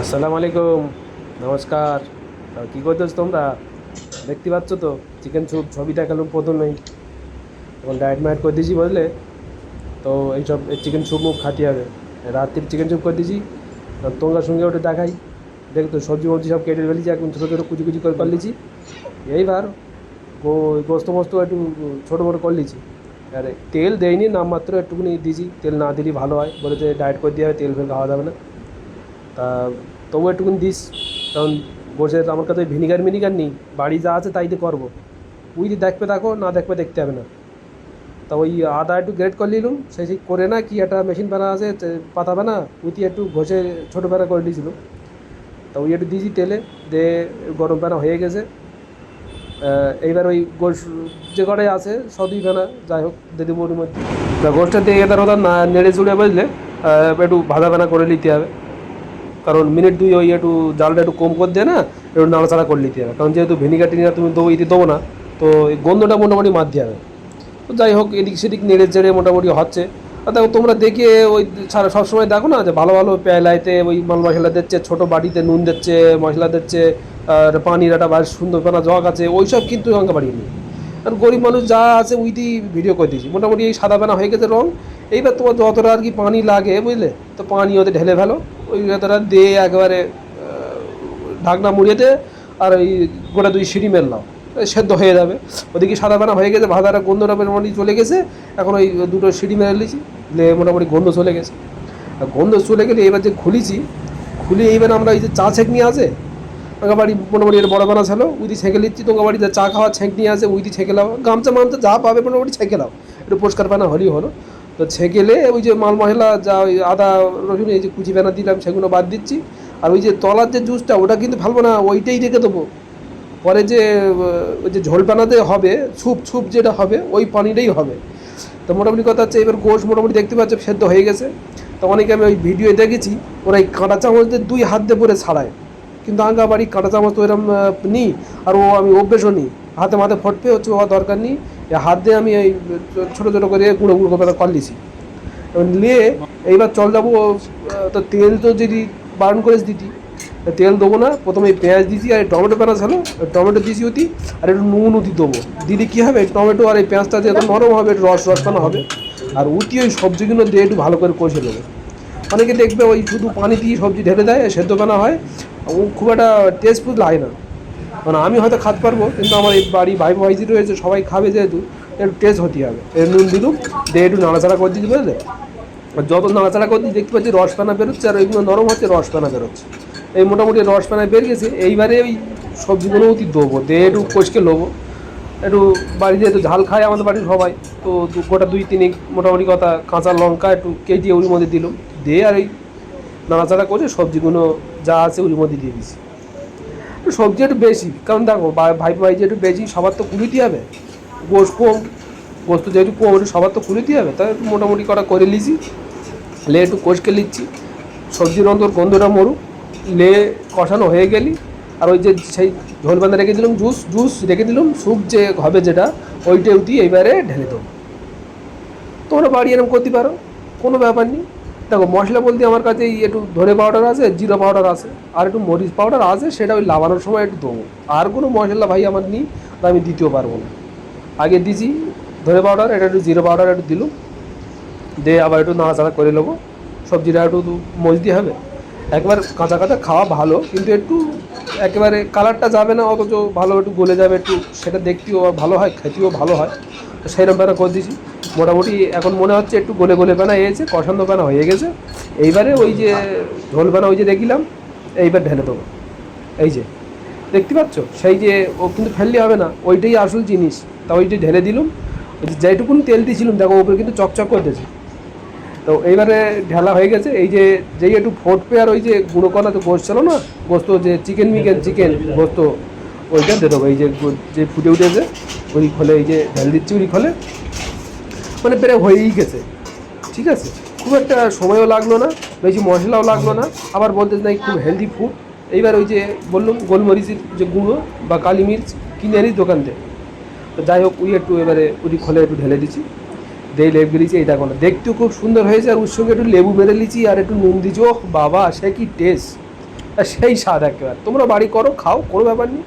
আসসালামু আলাইকুম নমস্কার কী করতেছ তোমরা? দেখতে পাচ্ছ তো চিকেন স্যুপ ছবি দেখালাম প্রথমেই। এখন ডায়েট মায়েট করে দিয়েছি বুঝলে? তো এইসব চিকেন স্যুপ মুখ খাতে হবে। রাত্রির চিকেন স্যুপ করে দিয়েছি তোমরা সঙ্গে ওটা দেখাই। দেখ তো, সবজি মবজি সব কেটে ফেলেছি, এখন ছোটো ছোটো কুচি কুচি করে করলিছি। এইবার গোস্ত মোস্ত একটু ছোটো মোটো করে লিছি আরে তেল দেয়নি নামমাত্র একটুকুনি দিয়েছি তেল না দিলেই ভালো হয়। বলেছে ডায়েট করে দিয়ে হবে তেল ফেল খাওয়া যাবে না। তা তবু একটুকুনি দিস, কারণ বসে আমার কাছে ভিনিগার মিনিগার নেই, বাড়ি যা আছে তাইতে করব। তুই যদি দেখবে দেখো না দেখবে দেখতে হবে না। তা ওই আদা একটু গ্রেড করে নিলুম, সেই সেই করে না কি একটা মেশিন বানা আছে, তে- পাতা বানা উইতি একটু ঘষে ছোটো বেড়া করে দিয়েছিল তা ওই একটু দিয়েছি তেলে, দিয়ে গরম পানা হয়ে গেছে। এইবার ওই গোশ যে কটাই আছে, সবই ফেনা যাই হোক দিদি মধ্যে। তা গোষ্ঠটা দিয়ে এদার ওদার না, নেড়ে চুড়ে বুঝলে একটু ভাজা ভানা করে নিতে হবে। কারণ মিনিট দুই ওই একটু জালটা একটু কম করে দিয়ে না, একটু নাড়াচাড়া করে নিতে হবে। কারণ যেহেতু ভিনিগার টিনিগার তুমি দেবো ইতি দেবো না, তো এই গন্ধটা মোটামুটি মারতে হবে। তো যাই হোক, এদিক সেদিক নেড়ে চেড়ে মোটামুটি হচ্ছে। আর দেখো, তোমরা দেখে ওই সারা সবসময় দেখো না যে ভালো ভালো পেলাইতে ওই মাল মশলা দিচ্ছে, ছোটো বাটিতে নুন দিচ্ছে, মশলা দিচ্ছে, আর পানির একটা বাইরে সুন্দর পানা জগ আছে ওই সব কিন্তু অঙ্কা বাড়িয়ে নিই। আর গরিব মানুষ যা আছে উইটি ভিডিও করে দিয়েছি। মোটামুটি এই সাদা পানা হয়ে গেছে রং। এইবার তোমার যতটা আর কি পানি লাগে, বুঝলে? তো পানি ওতে ঢেলে ফেলো। ওই যতটা দিয়ে একেবারে ঢাকনা মুড়িয়ে দে আর ওই গোটা দুই সিঁড়ি মেললাম সেদ্ধ হয়ে যাবে। ওদিকে সাদা পানা হয়ে গেছে, ভাজাটা গন্ধটা মোটামুটি চলে গেছে। এখন ওই দুটো সিঁড়ি মেরে নিয়েছি মোটামুটি গন্ধ চলে গেছে। গন্ধ চলে গেলে এবার যে খুলিছি, খুলে এইবার আমরা এই যে চা ছেঁকনি আছে তোকে বাড়ি মোটামুটি এর বড় বানা ছিল উইদি ছেঁকে নিচ্ছি তোকে বাড়িতে চা খাওয়া ছেঁকনি আছে উইদি ছেঁকে লাও, গামছা মামছা যা পাবে মোটামুটি ছেঁকে লাও। একটু পরিষ্কার পানা হলেই হলো। তো ছেঁকেলে ওই যে মাল যা ওই আদা, রসুন, এই যে কুচি বেনা দিলাম, সেগুলো বাদ দিচ্ছি। আর ওই যে তলার যে জুসটা, ওটা কিন্তু ফেলব না, ওইটাই রেখে দেবো। পরে যে ওই যে ঝোল পানাতে হবে ছুপ ছুপ যেটা হবে, ওই পানিটাই হবে। তো মোটামুটি কথা হচ্ছে, এবার গোশ মোটামুটি দেখতে পাচ্ছে, সেদ্ধ হয়ে গেছে। তো অনেকে আমি ওই ভিডিও দেখেছি, ওরা এই কাঁটা চামচ দিয়ে দুই হাত দিয়ে পরে ছাড়ায়। কিন্তু আঙ্গা বাড়ি কাঁটা চামচ তো এরকম নিই, আর ও আমি অভ্যেসও নিই। হাতে মাথে ফটপে হচ্ছে হওয়া দরকার নেই। হাত দিয়ে আমি এই ছোটো ছোটো করে গুঁড়ো গুঁড়ো করে কর লিছি এবার নিয়ে এইবার চল যাব তো তেল তো যদি বারণ করেছ দিতি তেল দেবো না, প্রথমে পেঁয়াজ দিয়েছি আর টমেটো পেঁয়াজ হলো টমেটো দিয়েছি অতি, আর একটু নুন উতি দেবো। দিলে কী হবে টমেটো আর এই পেঁয়াজটা যে নরম হবে, একটু রস রসপানা হবে? আর উতি ওই সবজিগুলো দিয়ে একটু ভালো করে কষে দেবো অনেকে দেখবে ওই শুধু পানি দিয়ে সবজি ঢেলে দেয়, সেদ্ধ পানা হয় খুব একটা টেস্টফুল লাগে না। মানে আমি হয়তো খাতে পারব, কিন্তু আমার এই বাড়ি ভাই ভাইজি রয়েছে, সবাই খাবে যেহেতু, একটু টেস্ট হতে হবে। এর নুন দিলুম, দিয়ে একটু নাড়াচাড়া করে দিতে বুঝলে? আর যত নাড়াচাড়া করে দিই দেখতে পাচ্ছি রস রসপানা বেরোচ্ছে, আর ওইগুলো নরম হচ্ছে রস রসপানা বেরোচ্ছে। এই মোটামুটি রসপানা বের গেছে, এইবারে ওই সবজিগুলো অতি দেবো, দিয়ে একটু কষকে নেব। একটু বাড়িতে একটু ঝাল খায় আমাদের বাড়ির সবাই, তো দু- গোটা দুই তিন মোটামুটি কথা, কাঁচা লঙ্কা একটু কেটে ওর মধ্যে দিলাম, দিয়ে আর এই নাড়াচাড়া করে সবজিগুলো যা আছে ওর মধ্যে দিয়ে দিছি। সবজি একটু বেশি। কারণ দেখো ভাই ভাই যে একটু বেশি, সবার তো কুড়িতে হবে। গোস কম গোস্ত যেহেতু কম একটু সবার তো কুড়িতে হবে। তাই মোটামুটি করা করে লিছি লে একটু কষকে লিচ্ছি সবজির অন্তর গন্ধটা মরুক। লে কষানো হয়ে গেলি। আর ওই যে সেই ঝোল বাঁধা রেখে দিলাম, জুস জুস রেখে দিলাম, স্যুপ যে হবে যেটা ওইটা দিয়ে এইবারে ঢেলে দেবো। তোমরা বাড়ি এরকম করতে পারো, কোনো ব্যাপার নেই। দেখো, মশলা বলতে আমার কাছে একটু ধনে পাউডার আছে, জিরা পাউডার আছে, আর একটু মরিচ পাউডার আছে, সেটা ওই লাগানোর সময় একটু দেবো। আর কোনো মশলা ভাই আমার নেই আমি দিতেও পারব না। আগে দিছি ধনে পাউডার, এটা একটু জিরো পাউডার একটু দিলুম, দিয়ে আবার একটু নাড়াচাড়া করে নেব। সবজিটা একটু মজতে হবে। একবার কাঁচা কাঁচা খাওয়া ভালো, কিন্তু একটু একেবারে কালারটা যাবে না, অথচ ভালো একটু গলে যাবে একটু, সেটা দেখতেও ভালো হয়, খেতেও ভালো হয়। সেইরকম প্যানা করে দিয়েছি। মোটামুটি এখন মনে হচ্ছে একটু গোলে গোলে পানা হয়েছে কষান্ত পানা হয়ে গেছে। এইবারে ওই যে ঝোল পানা ওই যে দেখিলাম, এইবার ঢেলে দেবো। এই যে, দেখতে পাচ্ছ? সেই যে ও কিন্তু ফেললে হবে না, ওইটাই আসল জিনিস। তা ওইটাই ঢেলে দিলুম, ওই যে যেটুকুন তেল দিয়েছিলাম, দেখো ওপরে কিন্তু চকচক করতেছে তো এইবারে ঢেলা হয়ে গেছে, এই যে যেই একটু ফোটপে আর ওই যে গুঁড়ো করা তো গোস্ত ছিল না, গোস্ত যে চিকেন মিকেন চিকেন গোস্ত, ওইটা দিয়ে দেবো। এই যে যে ফুটে উঠেছে ওই খোলে, এই যে ঢেল দিচ্ছি খোলে মানে প্রায় হয়েই গেছে। ঠিক আছে? খুব একটা সময়ও লাগল না, বেশি মশলাও লাগল না। আবার বলতে নাই খুব হেলদি ফুড এইবার ওই যে বললাম, গোলমরিচের যে গুঁড়ো বা কালি মির্চ কিনে আনিস দোকান থেকে। তো যাই হোক, ওই একটু এবারে ওই খোলে, একটু ঢেলে দিচ্ছি। দেই লেবু বেরিয়েছি এই দেখো না দেখতেও খুব সুন্দর হয়েছে, আর ওর সঙ্গে একটু লেবু মেরে লিচি আর একটু নুন দিচ্ছি ওহ, বাবা, সে কি টেস্ট সেই স্বাদ একেবারে। তোমরা বাড়ি করো, খাও, কোনো ব্যাপার নেই।